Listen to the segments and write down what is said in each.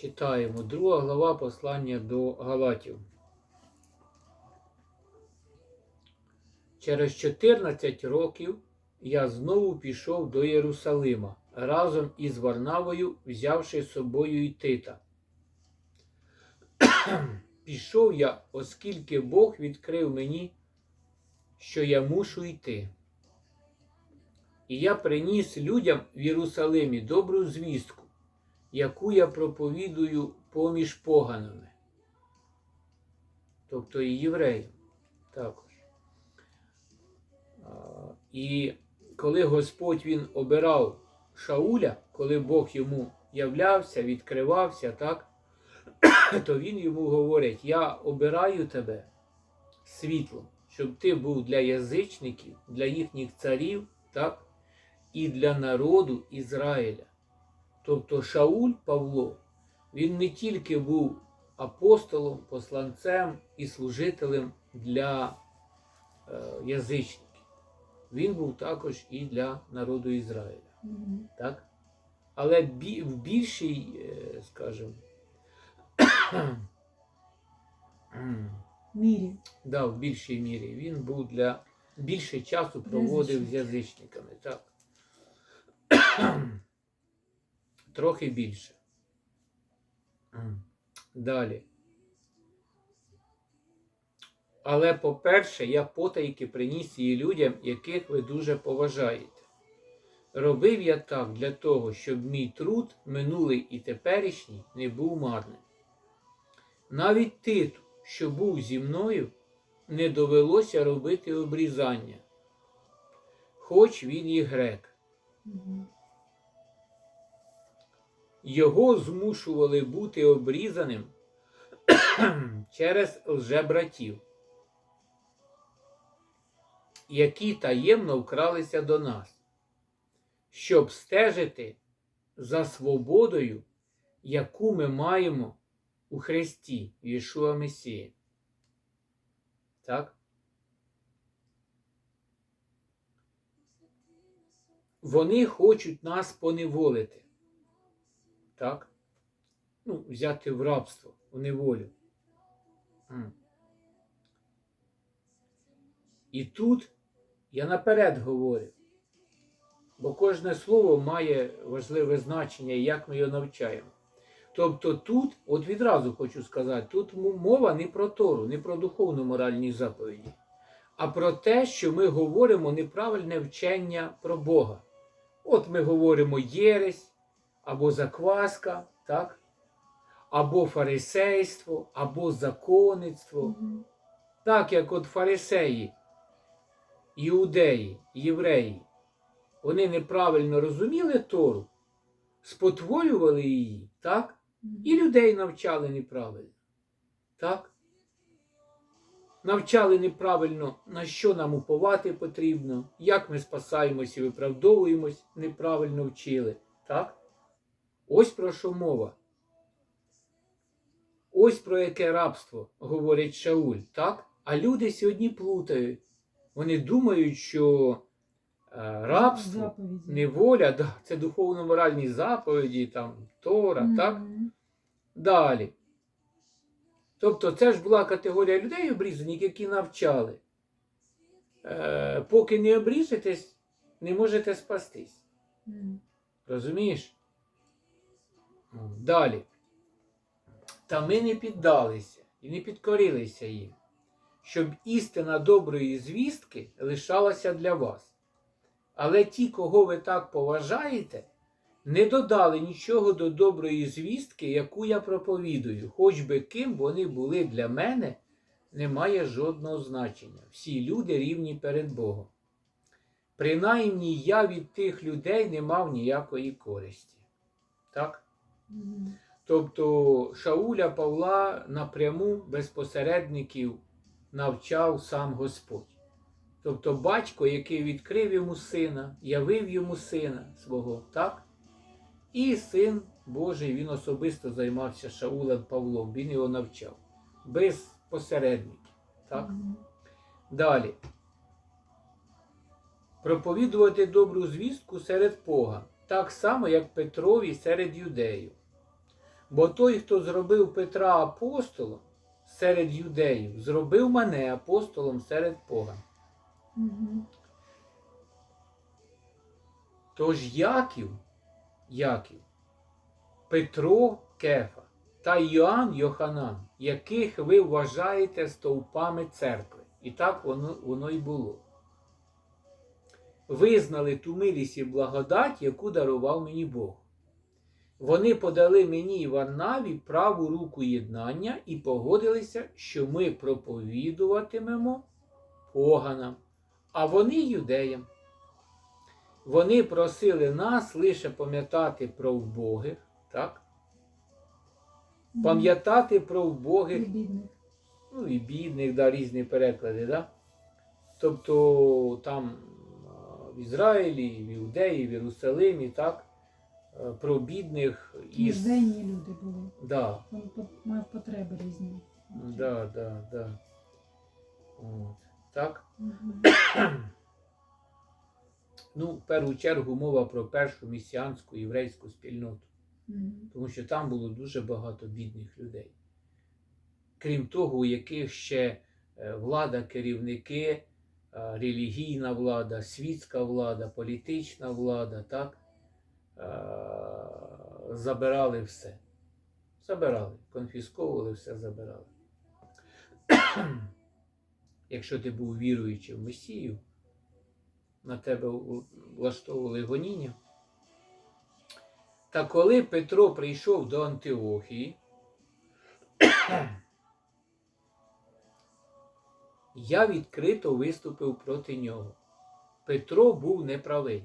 Читаємо друга глава послання до Галатів. Через 14 років я знову пішов до Єрусалима разом із Варнавою, взявши з собою і Тита. Пішов я, оскільки Бог відкрив мені, що я мушу йти. І я приніс людям в Єрусалимі добру звістку, яку я проповідую поміж поганами, тобто і євреям також. І коли Господь він обирав Шауля, коли Бог йому являвся, відкривався, так, то він йому говорить: Я обираю тебе світлом, щоб ти був для язичників, для їхніх царів, так, і для народу Ізраїля. Тобто Шауль Павло, він не тільки був апостолом, посланцем і служителем для е, язичників, він був також і для народу Ізраїля. Мгм. Так? Але бі- в більшій, е, скажімо, Мірі. да, в більшій мірі він був для більше часу проводив з язичниками. Так. Трохи більше. Далі. Але, по-перше, я потайки приніс її людям, яких ви дуже поважаєте. Робив я так для того, щоб мій труд, минулий і теперішній, не був марним. Навіть титу, що був зі мною, не довелося робити обрізання, хоч він і грек. Його змушували бути обрізаним через лжебратів, які таємно вкралися до нас, щоб стежити за свободою, яку ми маємо у Христі Єшуа Месії. Так? Вони хочуть нас поневолити. Так? Ну, взяти в рабство, в неволю. І тут я наперед говорю, бо кожне слово має важливе значення, як ми його навчаємо. Тобто тут, от відразу хочу сказати, тут мова не про Тору, не про духовну моральні заповіді, а про те, що ми говоримо неправильне вчення про Бога. От ми говоримо єресь, або закваска, так? або фарисейство, або законництво. Мгм. Так як от фарисеї, іудеї, євреї, вони неправильно розуміли Тору, спотворювали її, так? І людей навчали неправильно. Так? Навчали неправильно, на що нам уповати потрібно, як ми спасаємось і виправдовуємось, неправильно вчили. Так? Ось про що мова. Ось про яке рабство говорить Шауль, так? А люди сьогодні плутають. Вони думають, що е, рабство, Заповіді. неволя, да, це духовно-моральні заповіді, там, Тора, так? Далі. Тобто це ж була категорія людей обрізаних, які навчали. Е, поки не обріжетесь, не можете спастись. Мгм. Розумієш? Далі. Та ми не піддалися і не підкорилися їм, щоб істина доброї звістки лишалася для вас. Але ті, кого ви так поважаєте, не додали нічого до доброї звістки, яку я проповідую, хоч би ким вони були для мене, не має жодного значення. Всі люди рівні перед Богом. Принаймні я від тих людей не мав ніякої користі. Так? Тобто Шауля Павла напряму без посередників навчав сам Господь. Тобто батько, який відкрив йому сина, явив йому сина свого, так? І син Божий, він особисто займався Шаулем Павлом, він його навчав. Без посередників. Так? Мгм. Далі. Проповідувати добру звістку серед поган, так само, як Петрові серед юдеїв. Бо той, хто зробив Петра апостолом серед юдеїв, зробив мене апостолом серед поган. Мгм. Тож Яків, Яків, Петро Кефа та Йоанн Йоханан, яких ви вважаєте стовпами церкви. І так воно, воно і було. Визнали ту милість і благодать, яку дарував мені Бог. Вони подали мені і Варнаві праву руку єднання і погодилися, що ми проповідуватимемо поганам, а вони юдеям. Вони просили нас лише пам'ятати про вбогих, так? Пам'ятати про І вбогих, бідних. ну і бідних, да, різні переклади, да? Тобто там в Ізраїлі, в Іудеї, в Єрусалимі, так? Е, Про бідних і Нужденні люди були. да, Він мав потреби різні. да, да, да. От, так? Мгм. Ну, в першу чергу мова про першу місіанську єврейську спільноту. Мгм. тому що там було дуже багато бідних людей. Крім того, у яких ще е, влада, керівники, е, релігійна влада, світська влада, політична влада, так, забирали все. Забирали, конфісковували все, забирали. Якщо ти був віруючий в Месію, на тебе влаштовували гоніння. Та коли Петро прийшов до Антиохії, я відкрито виступив проти нього. Петро був неправий.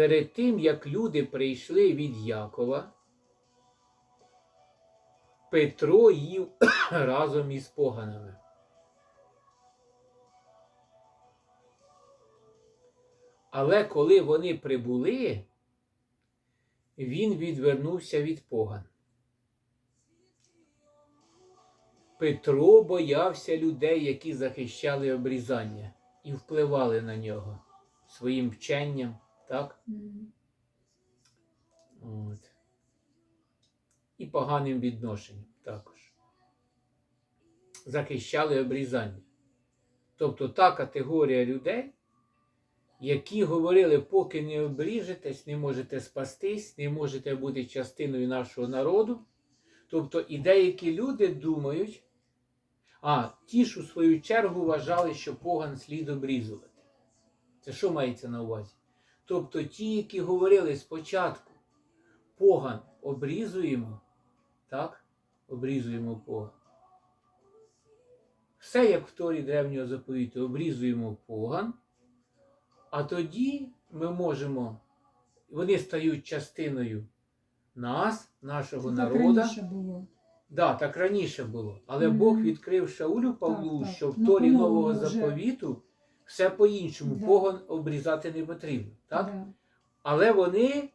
Перед тим, як люди прийшли від Якова, Петро їв разом із поганами. Але коли вони прибули, він відвернувся від поган. Петро боявся людей, які захищали обрізання і впливали на нього своїм вченням, так? Мгм. От. І поганим відношенням також. Захищали обрізання. Тобто та категорія людей, які говорили, поки не обріжетесь, не можете спастись, не можете бути частиною нашого народу. Тобто і деякі люди думають, а ті ж у свою чергу вважали, що поган слід обрізувати. Це що мається на увазі? Тобто ті, які говорили спочатку, поган обрізуємо, так? Обрізуємо поган. Все як в Торі древнього заповіту, обрізуємо поган, а тоді ми можемо, вони стають частиною нас, нашого народу. раніше було. Да, так раніше було. Але Мгм. Бог відкрив Шаулю Павлу, Так, так. що в Ну, Торі по-новому Нового вже. заповіту все по-іншому. Да. Погон обрізати не потрібно. Так? Да. Але вони,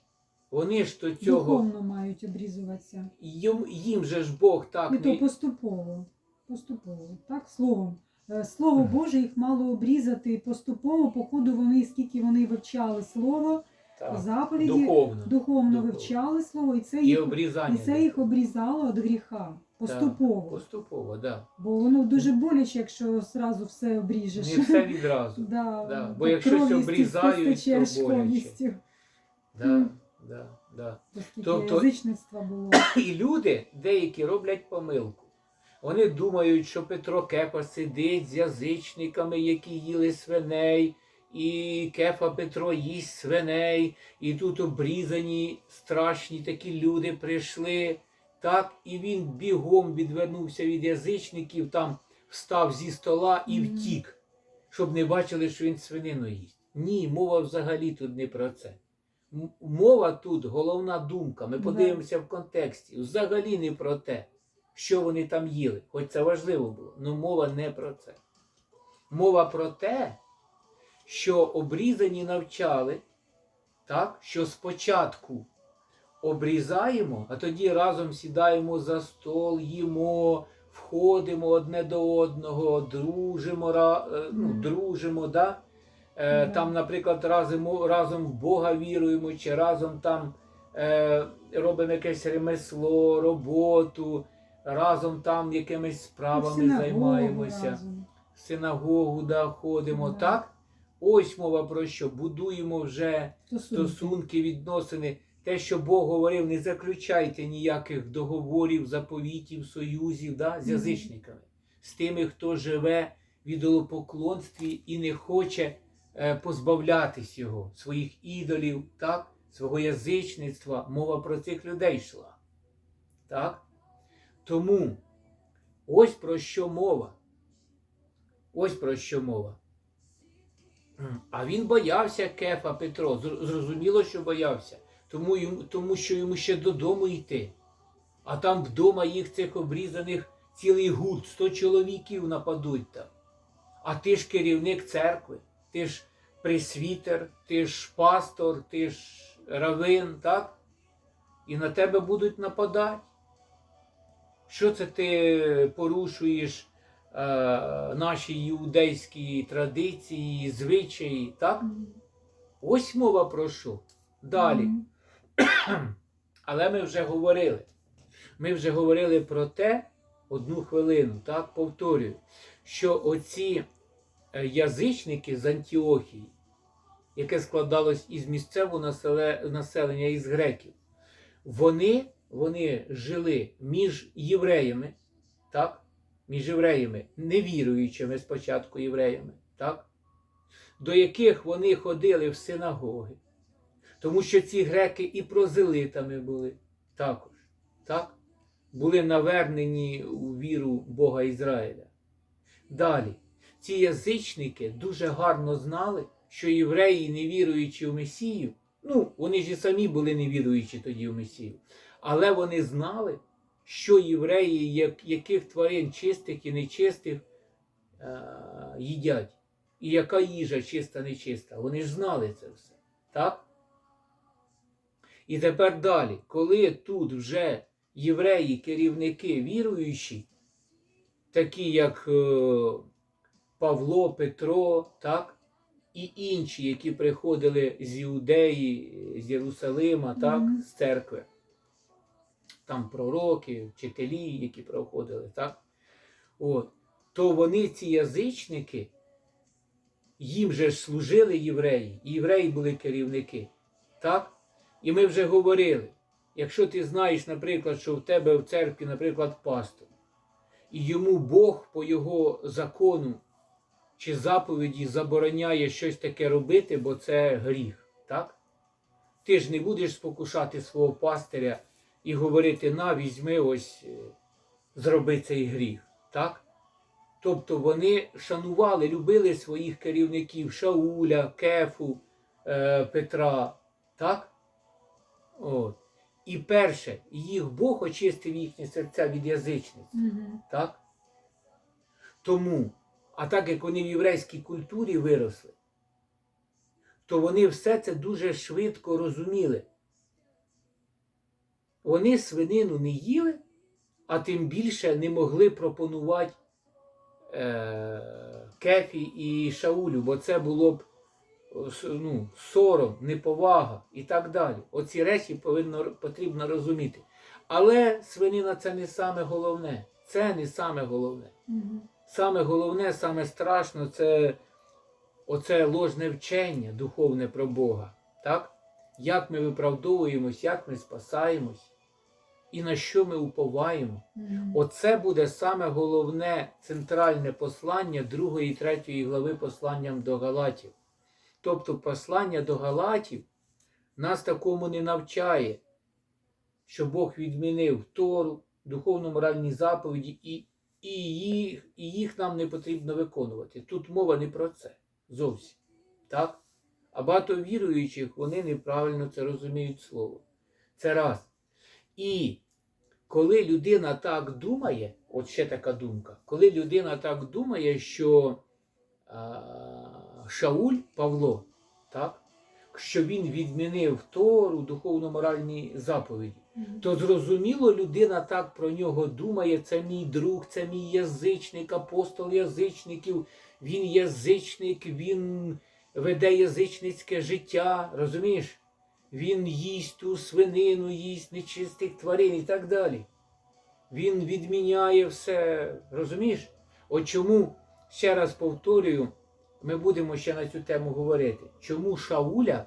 вони ж до цього, Духовно мають обрізуватися. їм, їм же ж Бог так І то поступово. Поступово. Так, словом. Е, Слово Боже їх мало обрізати поступово, по ходу вони, скільки вони вивчали слово, так, заповіді, духовно. духовно Духовно. вивчали слово, і це І їх, обрізання. і це їх обрізало від гріха. Поступово. Поступово, да. Бо воно дуже боляче, якщо зразу все обріжеш. Не все відразу. Да, Да, бо так як щось кров'ю обрізають, то боляче. Да, да, да. Тобто- язичництва було. І люди деякі роблять помилку. Вони думають, що Петро Кефа сидить з язичниками, які їли свиней, і Кефа Петро їсть свиней, і тут обрізані страшні такі люди прийшли. Так, і він бігом відвернувся від язичників, там встав зі стола і втік, щоб не бачили, що він свинину їсть. Ні, мова взагалі тут не про це. Мова тут, головна думка. Ми подивимося в контексті. Взагалі не про те, що вони там їли. Хоч це важливо було. але мова не про це. Мова про те, що обрізані навчали, так, що спочатку обрізаємо, а тоді разом сідаємо за стол, їмо, входимо одне до одного, дружимо, е, ну, дружимо, да? Е, там, наприклад, разом, разом в Бога віруємо, чи разом там е, робимо якесь ремесло, роботу, разом там якимись справами Синагогу займаємося разом. в синагогу да, ходимо, Да. так? Ось мова про що? Будуємо вже Стосунки. стосунки, відносини. Те, що Бог говорив, не заключайте ніяких договорів, заповітів, союзів да, з язичниками, з тими, хто живе в ідолопоклонстві і не хоче е, позбавлятись його, своїх ідолів, так, свого язичництва. Мова про цих людей йшла. Так? Тому ось про що мова. Ось про що мова. А він боявся Кефа Петро. Зрозуміло, що боявся, тому, йому, тому що йому ще додому йти. А там вдома їх цих обрізаних цілий гурт, 100 чоловіків нападуть там. А ти ж керівник церкви, ти ж пресвітер, ти ж пастор, ти ж равин, так? І на тебе будуть нападати. Що це ти порушуєш е, наші іудейські традиції, звичаї, так? Ось мова про що. Далі. Але ми вже говорили. Ми вже говорили про те, одну хвилину, так, повторюю, що оці е, язичники з Антіохії, яке складалось із місцевого населе- населення із греків, вони, вони жили між євреями, так, між євреями, невіруючими спочатку євреями, так, до яких вони ходили в синагоги. Тому що ці греки і прозелитами були також. Так? Були навернені у віру Бога Ізраїля. Далі, ці язичники дуже гарно знали, що євреї, не віруючи в Месію, ну, вони ж і самі були не віруючі тоді в Месію, але вони знали, що євреї, як, яких тварин чистих і нечистих е, їдять, і яка їжа чиста, нечиста. Вони ж знали це все. Так? І тепер далі, коли тут вже євреї, керівники віруючі, такі як е, Павло, Петро, так, і інші, які приходили з Іудеї, з Єрусалима, так, Мгм. з церкви, там пророки, вчителі, які проходили, так, от, то вони, ці язичники, їм же ж служили євреї, і євреї були керівники. Так? І ми вже говорили, якщо ти знаєш, наприклад, що в тебе в церкві, наприклад, пастор, і йому Бог по його закону чи заповіді забороняє щось таке робити, бо це гріх, так? Ти ж не будеш спокушати свого пастиря і говорити, на, візьми ось, е, зроби цей гріх, так? Тобто вони шанували, любили своїх керівників Шауля, Кефу, е, Петра, так? От. І перше, їх Бог очистив їхні серця від язичниць. Мгм. Так? Тому, а так як вони в єврейській культурі виросли, то вони все це дуже швидко розуміли. Вони свинину не їли, а тим більше не могли пропонувати е, Кефі і Шаулю, бо це було б ну, сором, неповага і так далі. Оці речі повинно, потрібно розуміти. Але свинина це не саме головне. Це не саме головне. Саме головне, саме страшно це оце ложне вчення духовне про Бога. Так? Як ми виправдовуємось, як ми спасаємось і на що ми уповаємо. Оце буде саме головне центральне послання 2 і 3 глави посланням до Галатів. Тобто послання до Галатів нас такому не навчає, що Бог відмінив Тору, духовно-моральні заповіді, і, і, їх, і їх нам не потрібно виконувати. Тут мова не про це зовсім. Так? А багато віруючих вони неправильно це розуміють слово. Це раз. І коли людина так думає, от ще така думка, коли людина так думає, що а, Шауль Павло, так, що він відмінив Тору, духовно-моральні заповіді, Мгм. то зрозуміло, людина так про нього думає, це мій друг, це мій язичник, апостол язичників, він язичник, він веде язичницьке життя, розумієш? він їсть ту свинину, їсть нечистих тварин і так далі. Він відміняє все. Розумієш? От чому, ще раз повторюю, ми будемо ще на цю тему говорити. Чому Шауля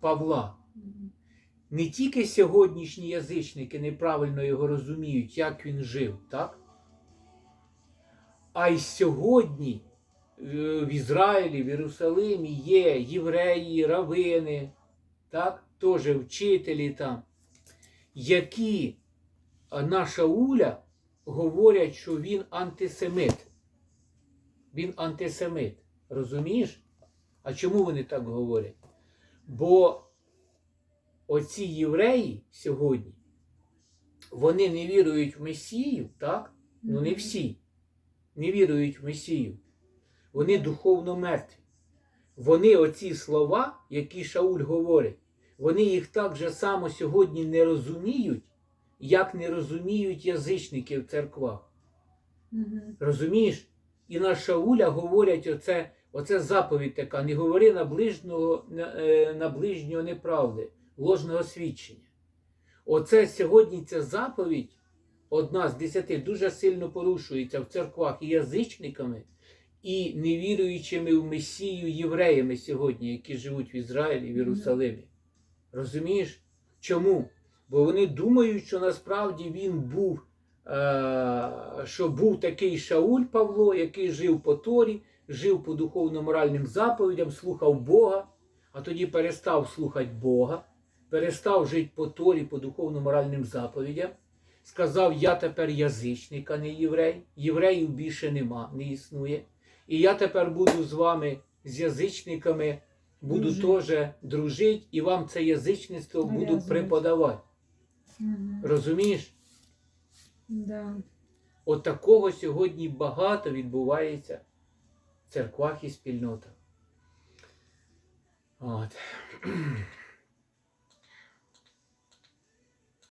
Павла не тільки сьогоднішні язичники неправильно його розуміють, як він жив, так? А й сьогодні е, в Ізраїлі, в Єрусалимі є євреї, равини, так? теж вчителі там, які а, на Шауля говорять, що він антисемит. Він антисемит. Розумієш? А чому вони так говорять? Бо оці євреї сьогодні, вони не вірують в Месію, так? Ну не всі не вірують в Месію. Вони духовно мертві. Вони оці слова, які Шауль говорить, вони їх так же само сьогодні не розуміють, як не розуміють язичники в церквах. Мгм. Розумієш? І на Шауля говорять оце, оце заповідь така: не говори на ближнього, е, на ближнього неправди, ложного свідчення. Оце сьогодні ця заповідь, одна з десяти, дуже сильно порушується в церквах і язичниками, і невіруючими в Месію євреями сьогодні, які живуть в Ізраїлі, в Єрусалимі. Розумієш? Чому? Бо вони думають, що насправді він був що був такий Шауль Павло, який жив по Торі, жив по духовно-моральним заповідям, слухав Бога, а тоді перестав слухати Бога, перестав жити по Торі, по духовно-моральним заповідям. Сказав, я тепер язичник, а не єврей. Євреїв більше нема, не існує. І я тепер буду з вами, з язичниками, буду теж дружити, і вам це язичництво буду преподавати. Розумієш? Да. От такого сьогодні багато відбувається в церквах і спільнотах. От.